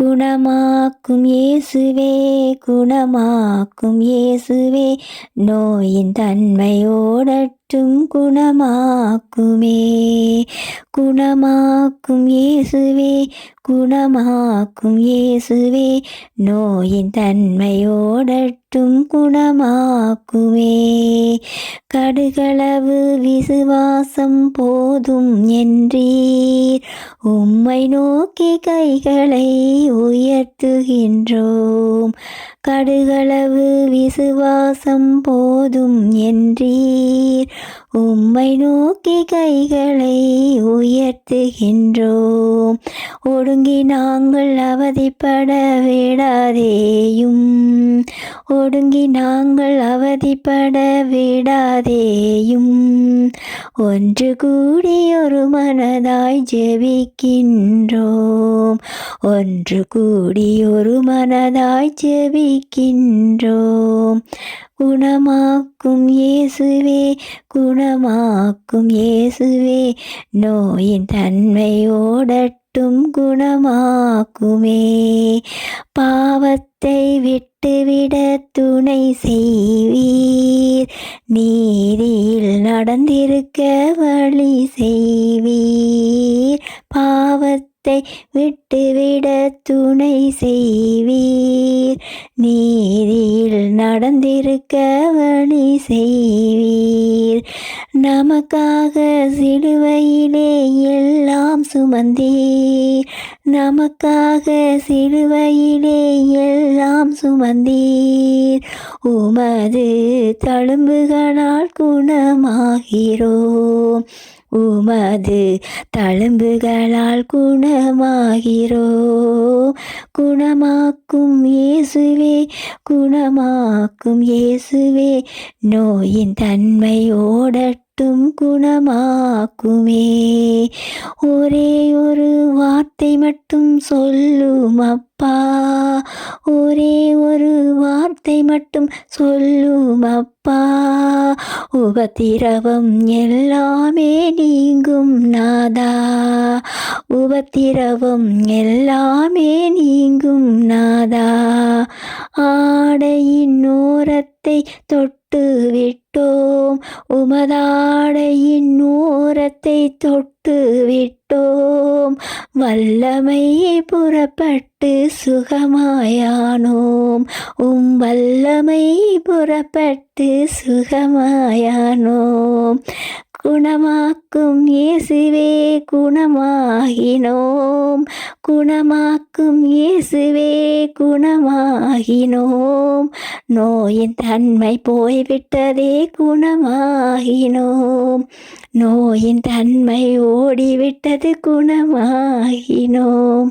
குணமாக்கும் இயேசுவே குணமாக்கும் இயேசுவே. நோயின் தன்மையோட தன்மையோடற்றும் குணமாக்குமே. குணமாக்கும் இயேசுவே குணமாக்கும் இயேசுவே. நோயின் தன்மையோடட்டும் குணமாக்குமே. கடுகளவு விசுவாசம் போதும் என்றீர். உம்மை நோக்கி கைகளை உயர்த்துகின்றோம். கடுகளவு விசுவாசம் போதும் என்றீர். உம்மை நோக்கி கைகளை உயர்த்துகின்றோம். ஒடுங்கி நாங்கள் அவதிப்பட விடாதேயும். ஒடுங்கி நாங்கள் அவதிப்பட விடாதேயும். ஒன்று கூடி ஒரு மனதாய் ஜெபிக்கின்றோம். ஒன்று கூடி ஒரு மனதாய் ஜெபிக்கின்றோம். குணமாக்கும் இயேசுவே குணமாக்கும் இயேசுவே நோயின் தன்மையோடட்டும் குணமாக்குமே. பாவத்தை விட்டுவிட துணை செய்வி நடந்திருக்க வழி செய்வீர். பாவத்தை விட்டுவிட துணை செய்வீர். நீதியில் நடந்திருக்க வழி செய்வீர். நமக்காக சிலுவையிலே எல்லாம் சுமந்தீர். நமக்காக சிலுவையிலே எல்லாம் சுமந்தீர். உமது தழும்புகளால் குணமாகிறோம். உமது தழும்புகளால் குணமாகிறோ குணமாக்கும் இயேசுவே குணமாக்கும் இயேசுவே நோயின் தன்மை ஓடட்டும் குணமாக்குமே. ஒரே ஒரு வார்த்தை மட்டும் சொல்லும் அப்பா ஒரே வார்த்தை மட்டும் சொல்லும் அப்பா. உபத்திரவம் எல்லாமே நீங்கும் நாதா. உபத்திரவம் எல்லாமே நீங்கும் நாதா. ஆடையின் ஓரத்தை தொட்டு விட்டோம். உமதாடையின் ஓரத்தை தொட்டு விட்டோம். வல்லமை புறப்பட்டு சுகமாயானோம். உம் வல்லமை புறப்பட்டு சுகமாயானோம் குணமாக்கும் இயேசுவே குணமாகினோம் குணமாக்கும் இயேசுவே குணமாகினோம் நோயின் தன்மை போய்விட்டதே குணமாகினோம் நோயின் தன்மை ஓடிவிட்டது குணமாகினோம்